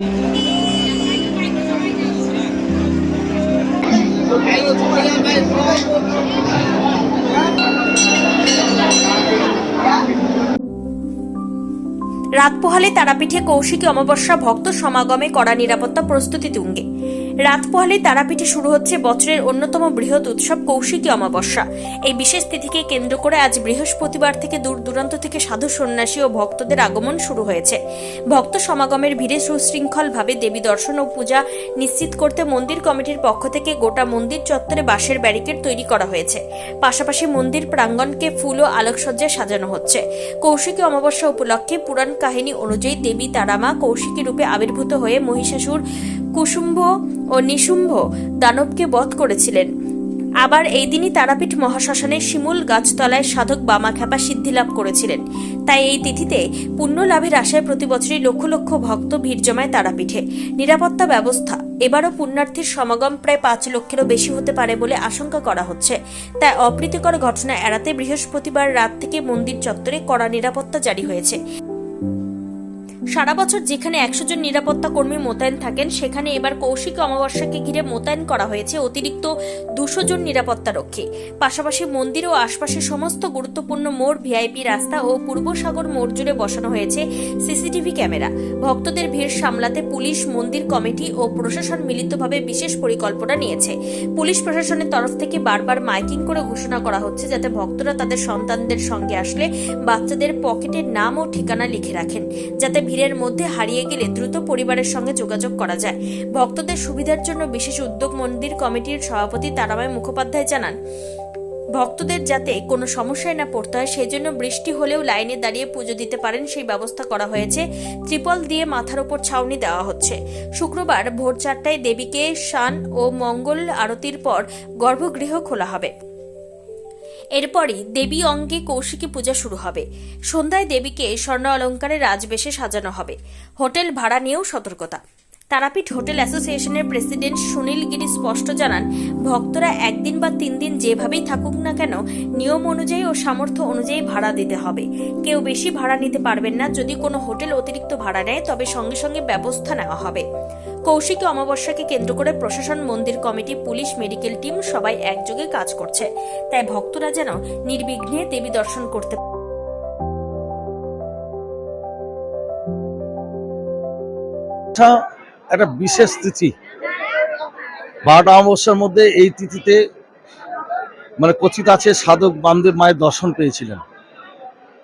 রাত পোহালে তারাপীঠে কৌশিকী অমাবস্যা ভক্ত সমাগমে করা নিরাপত্তা প্রস্তুতি তুঙ্গে। রাত পোহালে তারাপীঠে শুরু হচ্ছে বছরের অন্যতম বৃহৎ উৎসব কৌশিকী অমাবস্যা। এই বিশেষ তিথিকে কেন্দ্র করে আজ বৃহস্পতিবার থেকে দূর দূরান্ত থেকে সাধু সন্ন্যাসী ও ভক্তদের আগমন শুরু হয়েছে। ভক্ত সমাগমের ভিড়ে সুশৃঙ্খলভাবে দেবী দর্শন ও পূজা নিশ্চিত করতে মন্দির কমিটির পক্ষ থেকে গোটা মন্দির চত্বরে বাঁশের ব্যারিকেড তৈরি করা হয়েছে। পাশাপাশি মন্দির প্রাঙ্গণকে ফুল ও আলোকসজ্জায় সাজানো হচ্ছে। কৌশিকী অমাবস্যা উপলক্ষে পুরাণ কাহিনী অনুযায়ী দেবী তারামা কৌশিকী রূপে আবির্ভূত হয়ে মহিষাসুর কুসুম্ভ ও নিশুম্ভ দানবকে বধ করেছিলেন। আবার এই দিনই তারাপীঠ মহাশ্মশানের শিমুল গাছতলায় সাধক বামাখ্যাপা সিদ্ধিলাভ করেছিলেন। তাই এই তিথিতে পুণ্য লাভের আশায় প্রতি বছরই লক্ষ লক্ষ ভক্ত ভিড় জমায় তারাপীঠে। নিরাপত্তা ব্যবস্থা, এবারও পুণ্যার্থীর সমাগম প্রায় পাঁচ লক্ষেরও বেশি হতে পারে বলে আশঙ্কা করা হচ্ছে। তাই অপ্রীতিকর ঘটনা এড়াতে বৃহস্পতিবার রাত থেকে মন্দির চত্বরে কড়া নিরাপত্তা জারি হয়েছে। সারা বছর যেখানে একশো জন নিরাপত্তা কর্মী মোতায়েন থাকেন, সেখানে এবার কৌশিক অমাবস্যাকে ঘিরে মোতায়েন করা হয়েছে অতিরিক্ত দুশো জন নিরাপত্তা রক্ষী। পাশাপাশি মন্দির ও আশপাশের সমস্ত গুরুত্বপূর্ণ মোড়, ভিআইপি রাস্তা ও পূর্বসাগর মোড় জুড়ে বসানো হয়েছে সিসিটিভি ক্যামেরা। ভক্তদের ভিড় সামলাতে পুলিশ, মন্দির কমিটি ও প্রশাসন মিলিতভাবে বিশেষ পরিকল্পনা নিয়েছে। পুলিশ প্রশাসনের তরফ থেকে বারবার মাইকিং করে ঘোষণা করা হচ্ছে যাতে ভক্তরা তাদের সন্তানদের সঙ্গে আসলে বাচ্চাদের পকেটের নাম ও ঠিকানা লিখে রাখেন, যাতে ভিড়ের মধ্যে হারিয়ে গেলে দ্রুত পরিবারের সঙ্গে যোগাযোগ করা যায়। ভক্তদের সুবিধার জন্য বিশেষ উদ্যোগ মন্দির কমিটির সভাপতি তারাময় মুখোপাধ্যায় জানান, ভক্তদের যাতে কোনো সমস্যায় না পড়তে হয় সেই জন্য বৃষ্টি হলেও লাইনে দাঁড়িয়ে পুজো দিতে পারেন সেই ব্যবস্থা করা হয়েছে। ত্রিপল দিয়ে মাথার ওপর ছাউনি দেওয়া হচ্ছে। শুক্রবার ভোর চারটায় দেবীকে শান ও মঙ্গল আরতির পর গর্ভগৃহ খোলা হবে। এরপরই দেবী অঙ্গে কৌশিকী পূজা শুরু হবে। সন্ধ্যায় দেবীকে স্বর্ণ অলঙ্কারে রাজবেশে সাজানো হবে। হোটেল ভাড়া নিয়েও সতর্কতা। তারাপীঠ হোটেল অ্যাসোসিয়েশনের প্রেসিডেন্ট সুনীল গিরি স্পষ্ট জানান, ভক্তরা একদিন বা তিন দিন যেভাবেই থাকুক না কেন, নিয়ম অনুযায়ী ও সামর্থ্য অনুযায়ী ভাড়া দিতে হবে। কেউ বেশি ভাড়া নিতে পারবেন না, যদি কোনো হোটেল অতিরিক্ত ভাড়া নেয়, তবে সঙ্গে সঙ্গে ব্যবস্থা নেওয়া হবে। কৌশিকী অমাবস্যাকে কেন্দ্র করে প্রশাসন, মন্দির কমিটি, পুলিশ, মেডিকেল টিম সবাই একযোগে কাজ করছে। তাই ভক্তরা যেন নির্বিঘ্নে দেবী দর্শন করতে এটা একটা বিশেষ তিথি। বারোটা অমাবস্যার মধ্যে এই তিথিতে মানে কথিত আছে, সাধক বামদেব মায়ের দর্শন পেয়েছিলেন।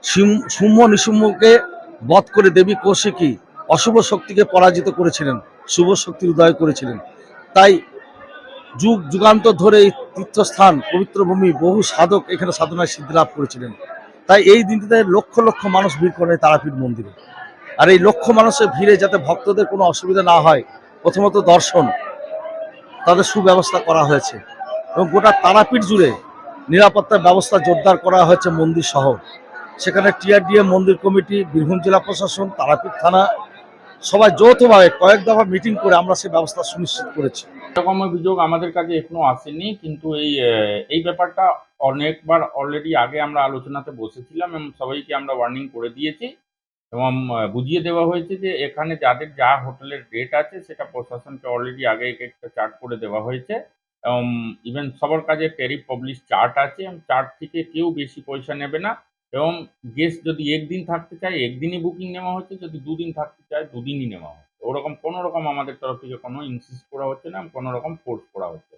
সিম- শুম্ভ নিশুম্ভকে বধ করে দেবী কৌশিকী অশুভ শক্তিকে পরাজিত করেছিলেন, শুভ শক্তির উদয় করেছিলেন। তাই যুগ যুগান্তর ধরে এই তীর্থস্থান, পবিত্র ভূমি, বহু সাধক এখানে সাধনায় সিদ্ধি লাভ করেছিলেন। তাই এই দিনটিতে লক্ষ লক্ষ মানুষ ভিড় করে তারাপীঠ মন্দিরে। আর এই লক্ষ মানুষের ভিড়ে যাতে ভক্তদের কোনো অসুবিধা না হয়, প্রথমত দর্শন, তাদের সুব্যবস্থা করা হয়েছে। এবং গোটা তারাপীঠ জুড়ে নিরাপত্তার ব্যবস্থা জোরদার করা হয়েছে মন্দির সহ। সেখানে টিআরডিএ মন্দির কমিটি, বীরভূম জেলা প্রশাসন, তারাপীঠ থানা, সবাই যৌথভাবে কয়েক দফা মিটিং করে আমরা সেই ব্যবস্থা সুনিশ্চিত করেছি। এরকম অভিযোগ আমাদের কাছে এখনও আসেনি, কিন্তু এই এই ব্যাপারটা অনেকবার অলরেডি আগে আমরা আলোচনাতে বসেছিলাম এবং সবাইকে আমরা ওয়ার্নিং করে দিয়েছি। এবং বুঝিয়ে দেওয়া হয়েছে যে এখানে যাদের যা হোটেলের রেট আছে সেটা প্রশাসনকে অলরেডি আগে একটা চার্ট করে দেওয়া হয়েছে। এবং ইভেন সবার কাছে টেরিফ পাবলিশ চার্ট আছে, এবং চার্ট থেকে কেউ বেশি পয়সা নেবে না। এবং গেস্ট যদি একদিন থাকতে চায়, একদিনই বুকিং নেওয়া হচ্ছে, যদি দুদিন থাকতে চায়, দুদিনই নেওয়া হচ্ছে। ওরকম কোনো রকম আমাদের তরফ থেকে কোনো ইনসিস্ট করা হচ্ছে না কোনো রকম ফোর্স করা হচ্ছে